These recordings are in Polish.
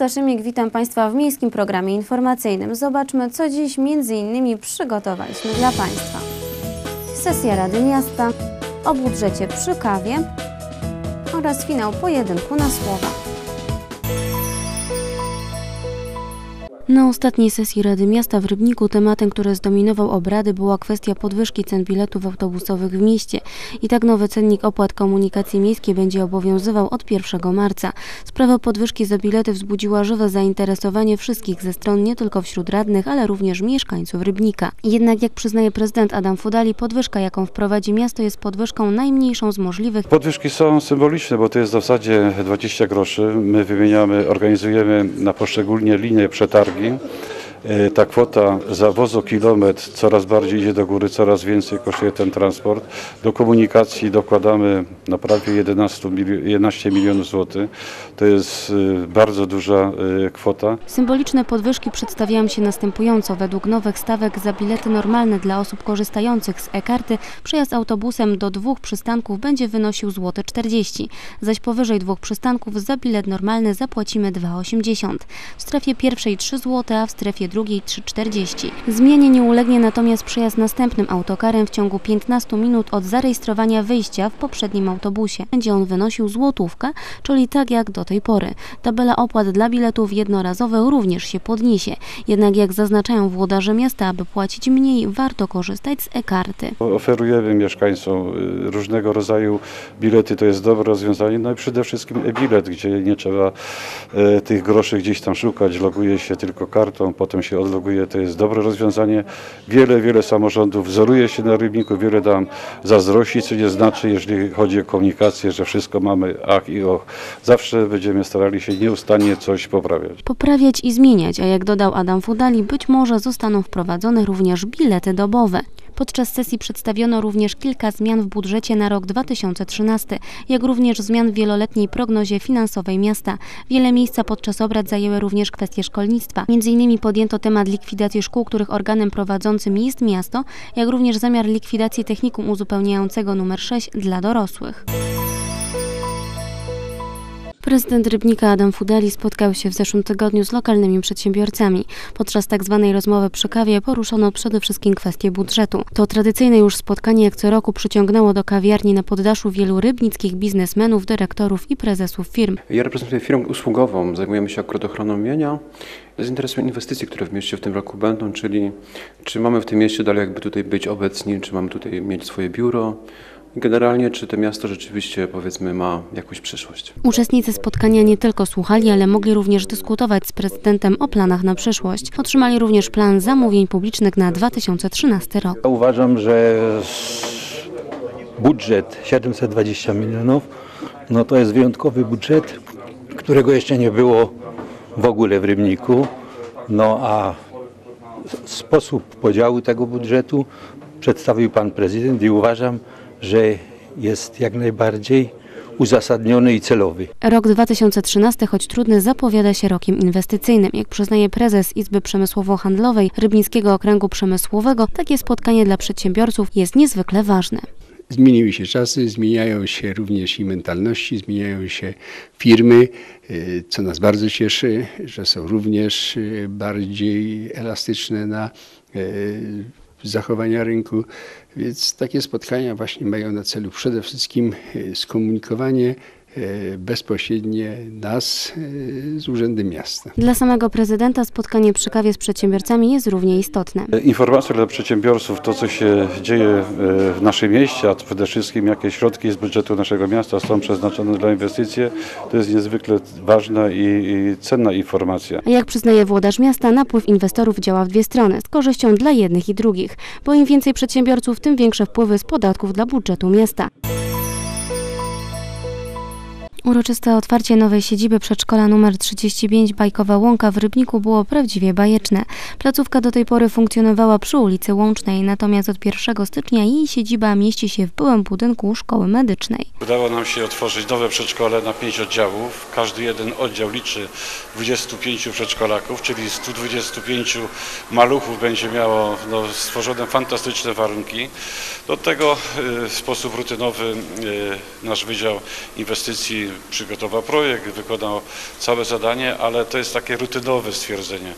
Marta witam Państwa w miejskim programie informacyjnym. Zobaczmy, co dziś innymi przygotowaliśmy dla Państwa. Sesja Rady Miasta, o budżecie przy kawie oraz finał pojedynku na słowa. Na ostatniej sesji Rady Miasta w Rybniku tematem, który zdominował obrady, była kwestia podwyżki cen biletów autobusowych w mieście. I tak nowy cennik opłat komunikacji miejskiej będzie obowiązywał od 1 marca. Sprawa podwyżki za bilety wzbudziła żywe zainteresowanie wszystkich ze stron, nie tylko wśród radnych, ale również mieszkańców Rybnika. Jednak jak przyznaje prezydent Adam Fudali, podwyżka, jaką wprowadzi miasto, jest podwyżką najmniejszą z możliwych. Podwyżki są symboliczne, bo to jest w zasadzie 20 groszy. My wymieniamy, organizujemy na poszczególnie linie przetargi. uwagi. Ta kwota za wozokilometr coraz bardziej idzie do góry, coraz więcej kosztuje ten transport. Do komunikacji dokładamy na prawie 11, milio- 11 milionów złotych. To jest e, bardzo duża e, kwota. Symboliczne podwyżki przedstawiają się następująco. Według nowych stawek za bilety normalne dla osób korzystających z e-karty przejazd autobusem do dwóch przystanków będzie wynosił złote 40, zaś powyżej dwóch przystanków za bilet normalny zapłacimy 2,80. W strefie pierwszej 3 zł, a w strefie drugiej 3,40. Zmianie nie ulegnie natomiast przejazd następnym autokarem w ciągu 15 minut od zarejestrowania wyjścia w poprzednim autobusie. Będzie on wynosił złotówkę, czyli tak jak do tej pory. Tabela opłat dla biletów jednorazowych również się podniesie. Jednak jak zaznaczają włodarze miasta, aby płacić mniej, warto korzystać z e-karty. Oferujemy mieszkańcom y, różnego rodzaju bilety, to jest dobre rozwiązanie. No i przede wszystkim e-bilet, gdzie nie trzeba e, tych groszy gdzieś tam szukać, loguje się tylko kartą, potem się odloguje, to jest dobre rozwiązanie. Wiele, wiele samorządów wzoruje się na Rybniku, wiele nam zazdrości, co nie znaczy, jeżeli chodzi o komunikację, że wszystko mamy ach i och. Zawsze będziemy starali się nieustannie coś poprawiać. Poprawiać i zmieniać, a jak dodał Adam Fudali, być może zostaną wprowadzone również bilety dobowe. Podczas sesji przedstawiono również kilka zmian w budżecie na rok 2013, jak również zmian w wieloletniej prognozie finansowej miasta. Wiele miejsca podczas obrad zajęły również kwestie szkolnictwa. Między innymi podjęto temat likwidacji szkół, których organem prowadzącym jest miasto, jak również zamiar likwidacji technikum uzupełniającego numer 6 dla dorosłych. Prezydent Rybnika Adam Fudali spotkał się w zeszłym tygodniu z lokalnymi przedsiębiorcami. Podczas tak zwanej rozmowy przy kawie poruszono przede wszystkim kwestię budżetu. To tradycyjne już spotkanie jak co roku przyciągnęło do kawiarni na poddaszu wielu rybnickich biznesmenów, dyrektorów i prezesów firm. Ja reprezentuję firmę usługową, zajmujemy się akurat ochroną mienia. Nas interesują inwestycje, które w mieście w tym roku będą, czyli czy mamy w tym mieście dalej jakby tutaj być obecni, czy mamy tutaj mieć swoje biuro. Generalnie, czy to miasto rzeczywiście, powiedzmy, ma jakąś przyszłość. Uczestnicy spotkania nie tylko słuchali, ale mogli również dyskutować z prezydentem o planach na przyszłość. Otrzymali również plan zamówień publicznych na 2013 rok. Ja uważam, że budżet 720 milionów, no to jest wyjątkowy budżet, którego jeszcze nie było w ogóle w Rybniku. No a sposób podziału tego budżetu przedstawił pan prezydent i uważam, że jest jak najbardziej uzasadniony i celowy. Rok 2013, choć trudny, zapowiada się rokiem inwestycyjnym. Jak przyznaje prezes Izby Przemysłowo-Handlowej Rybnickiego Okręgu Przemysłowego, takie spotkanie dla przedsiębiorców jest niezwykle ważne. Zmieniły się czasy, zmieniają się również i mentalności, zmieniają się firmy, y, co nas bardzo cieszy, że są również y, bardziej elastyczne na y, zachowania rynku. Więc takie spotkania właśnie mają na celu przede wszystkim y, skomunikowanie bezpośrednie nas y, z Urzędem Miasta. Dla samego prezydenta spotkanie przy kawie z przedsiębiorcami jest równie istotne. Informacja dla przedsiębiorców, to co się dzieje e, w naszym mieście, a przede wszystkim jakie środki z budżetu naszego miasta są przeznaczone dla inwestycji, to jest niezwykle ważna i, cenna informacja. Jak przyznaje włodarz miasta, napływ inwestorów działa w dwie strony, z korzyścią dla jednych i drugich, bo im więcej przedsiębiorców, tym większe wpływy z podatków dla budżetu miasta. Uroczyste otwarcie nowej siedziby przedszkola nr 35 Bajkowa Łąka w Rybniku było prawdziwie bajeczne. Placówka do tej pory funkcjonowała przy ulicy Łącznej, natomiast od 1 stycznia jej siedziba mieści się w byłym budynku szkoły medycznej. Udało nam się otworzyć nowe przedszkole na pięć oddziałów. Każdy jeden oddział liczy 25 przedszkolaków, czyli 125 maluchów będzie miało no, stworzone fantastyczne warunki. Do tego y, w sposób rutynowy y, nasz Wydział Inwestycji przygotował projekt, wykonał całe zadanie, ale to jest takie rutynowe stwierdzenie.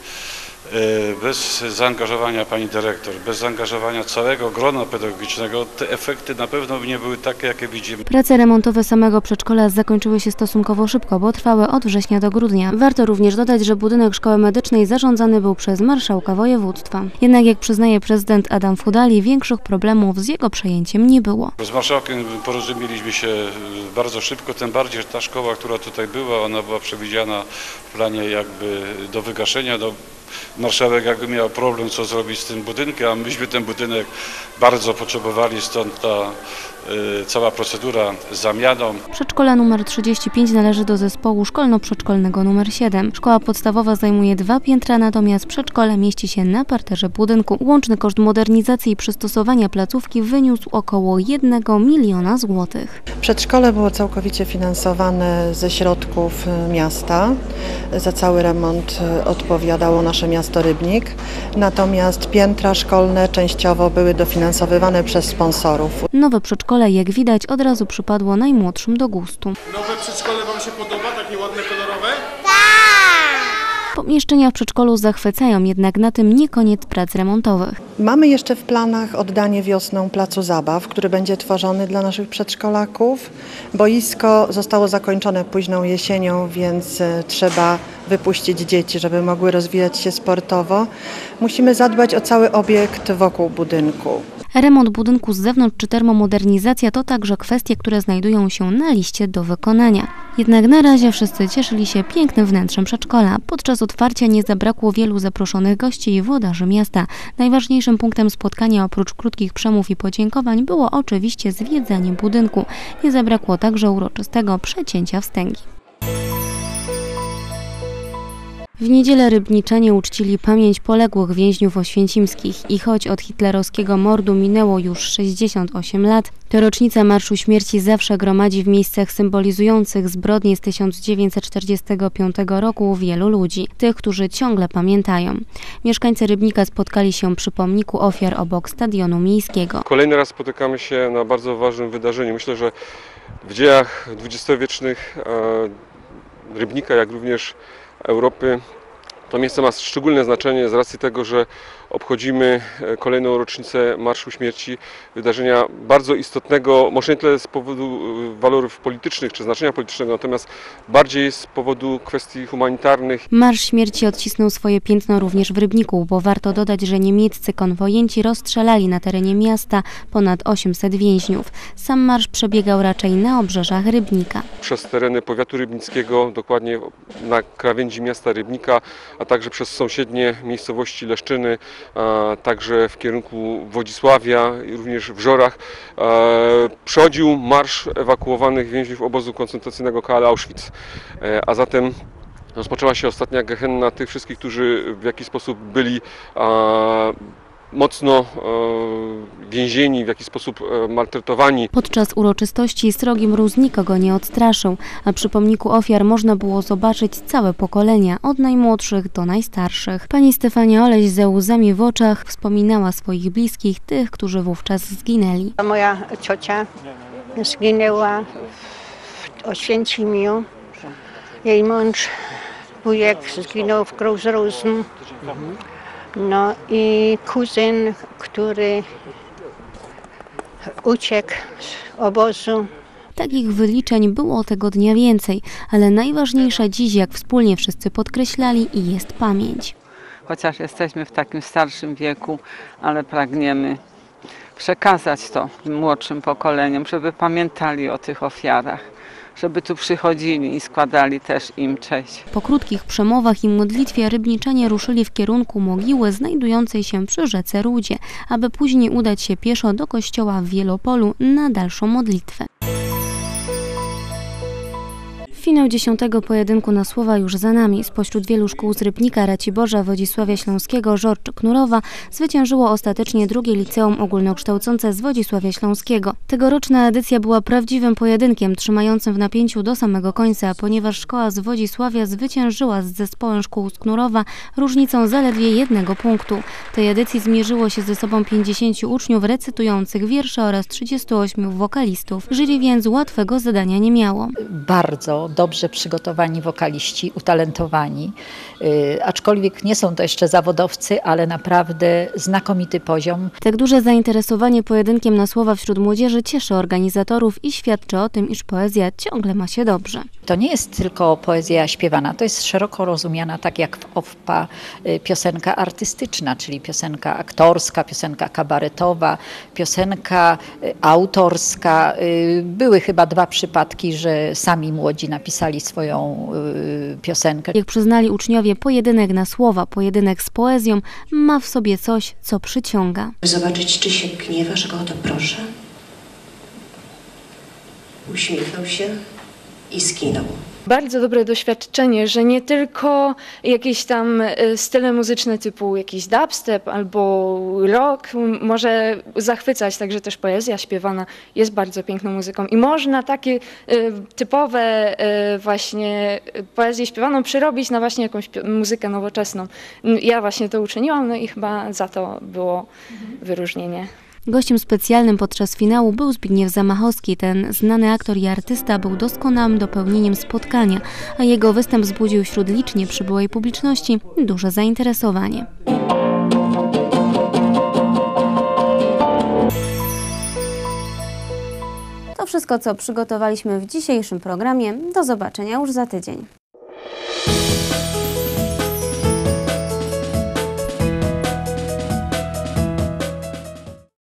E, Bez zaangażowania pani dyrektor, bez zaangażowania całego grona pedagogicznego, te efekty na pewno by nie były takie, jakie widzimy. Prace remontowe samego przedszkola zakończyły się stosunkowo szybko, bo trwały od września do grudnia. Warto również dodać, że budynek szkoły medycznej zarządzany był przez marszałka województwa. Jednak jak przyznaje prezydent Adam Fudali, większych problemów z jego przejęciem nie było. Z marszałkiem porozumieliśmy się bardzo szybko, tym bardziej, że ta szkoła, która tutaj była, ona była przewidziana w planie jakby do wygaszenia. No, marszałek jakby miał problem, co zrobić z tym budynkiem, a myśmy ten budynek bardzo potrzebowali, stąd ta cała procedura z zamianą. Przedszkole numer 35 należy do zespołu szkolno-przedszkolnego numer 7. Szkoła podstawowa zajmuje dwa piętra, natomiast przedszkole mieści się na parterze budynku. Łączny koszt modernizacji i przystosowania placówki wyniósł około 1 miliona złotych. Przedszkole było całkowicie finansowane ze środków y, miasta. Za cały remont y, odpowiadało nasze miasto Rybnik. Natomiast piętra szkolne częściowo były dofinansowywane przez sponsorów. Nowe przedszkole, jak widać, od razu przypadło najmłodszym do gustu. Nowe przedszkole Wam się podoba, takie ładne, kolorowe? Pomieszczenia w przedszkolu zachwycają, jednak na tym nie koniec prac remontowych. Mamy jeszcze w planach oddanie wiosną placu zabaw, który będzie tworzony dla naszych przedszkolaków. Boisko zostało zakończone późną jesienią, więc y, trzeba wypuścić dzieci, żeby mogły rozwijać się sportowo. Musimy zadbać o cały obiekt wokół budynku. Remont budynku z zewnątrz czy termomodernizacja to także kwestie, które znajdują się na liście do wykonania. Jednak na razie wszyscy cieszyli się pięknym wnętrzem przedszkola. Podczas otwarcia nie zabrakło wielu zaproszonych gości i włodarzy miasta. Najważniejszym punktem spotkania oprócz krótkich przemów i podziękowań było oczywiście zwiedzanie budynku. Nie zabrakło także uroczystego przecięcia wstęgi. W niedzielę rybniczanie uczcili pamięć poległych więźniów oświęcimskich i choć od hitlerowskiego mordu minęło już 68 lat, to rocznica Marszu Śmierci zawsze gromadzi w miejscach symbolizujących zbrodnie z 1945 roku wielu ludzi, tych, którzy ciągle pamiętają. Mieszkańcy Rybnika spotkali się przy pomniku ofiar obok stadionu miejskiego. Kolejny raz spotykamy się na bardzo ważnym wydarzeniu. Myślę, że w dziejach dwudziestowiecznych e, Rybnika, jak również Europy, to miejsce ma szczególne znaczenie z racji tego, że obchodzimy e, kolejną rocznicę Marszu Śmierci, wydarzenia bardzo istotnego, może nie tyle z powodu e, walorów politycznych czy znaczenia politycznego, natomiast bardziej z powodu kwestii humanitarnych. Marsz Śmierci odcisnął swoje piętno również w Rybniku, bo warto dodać, że niemieccy konwojenci rozstrzelali na terenie miasta ponad 800 więźniów. Sam marsz przebiegał raczej na obrzeżach Rybnika. Przez tereny powiatu rybnickiego, dokładnie na krawędzi miasta Rybnika, a także przez sąsiednie miejscowości Leszczyny, także w kierunku Wodzisławia i również w Żorach. Przechodził marsz ewakuowanych więźniów obozu koncentracyjnego KL Auschwitz, E, a zatem rozpoczęła się ostatnia gehenna tych wszystkich, którzy w jakiś sposób byli mocno e, więzieni, w jakiś sposób e, maltretowani. Podczas uroczystości srogi mróz nikogo nie odstraszył, a przy pomniku ofiar można było zobaczyć całe pokolenia, od najmłodszych do najstarszych. Pani Stefania Oleś ze łzami w oczach wspominała swoich bliskich, tych, którzy wówczas zginęli. Moja ciocia zginęła w Oświęcimiu. Jej mąż, wujek zginął w Großrosen. No i kuzyn, który uciekł z obozu. Takich wyliczeń było tego dnia więcej, ale najważniejsza dziś, jak wspólnie wszyscy podkreślali, jest pamięć. chociaż jesteśmy w takim starszym wieku, ale pragniemy przekazać to młodszym pokoleniom, żeby pamiętali o tych ofiarach, żeby tu przychodzili i składali też im cześć. Po krótkich przemowach i modlitwie rybniczanie ruszyli w kierunku mogiły znajdującej się przy rzece Rudzie, aby później udać się pieszo do kościoła w Wielopolu na dalszą modlitwę. Finał dziesiątego pojedynku na słowa już za nami. Spośród wielu szkół z Rybnika, Raciborza, Wodzisławia Śląskiego, Żorcz, Knurowa zwyciężyło ostatecznie drugie liceum ogólnokształcące z Wodzisławia Śląskiego. Tegoroczna edycja była prawdziwym pojedynkiem, trzymającym w napięciu do samego końca, ponieważ szkoła z Wodzisławia zwyciężyła z zespołem szkół z Knurowa różnicą zaledwie jednego punktu. Tej edycji zmierzyło się ze sobą 50 uczniów recytujących wiersze oraz 38 wokalistów. Jury więc łatwego zadania nie miało. bardzo dobrze przygotowani wokaliści, utalentowani, y, aczkolwiek nie są to jeszcze zawodowcy, ale naprawdę znakomity poziom. Tak duże zainteresowanie pojedynkiem na słowa wśród młodzieży cieszy organizatorów i świadczy o tym, iż poezja ciągle ma się dobrze. To nie jest tylko poezja śpiewana, to jest szeroko rozumiana, tak jak w OFPA, y, piosenka artystyczna, czyli piosenka aktorska, piosenka kabaretowa, piosenka y, autorska. Były chyba dwa przypadki, że sami młodzi napisali swoją y, piosenkę. Jak przyznali uczniowie, pojedynek na słowa, pojedynek z poezją ma w sobie coś, co przyciąga. Zobaczyć, czy się gniewasz, go o to proszę. Uśmiechnął się i skinął. Bardzo dobre doświadczenie, że nie tylko jakieś tam e, style muzyczne typu jakiś dubstep albo rock może zachwycać, także też poezja śpiewana jest bardzo piękną muzyką i można takie e, typowe e, właśnie poezję śpiewaną przerobić na właśnie jakąś muzykę nowoczesną. Ja właśnie to uczyniłam, no i chyba za to było wyróżnienie. Gościem specjalnym podczas finału był Zbigniew Zamachowski. Ten znany aktor i artysta był doskonałym dopełnieniem spotkania, a jego występ wzbudził wśród licznie przybyłej publiczności duże zainteresowanie. To wszystko, co przygotowaliśmy w dzisiejszym programie. Do zobaczenia już za tydzień.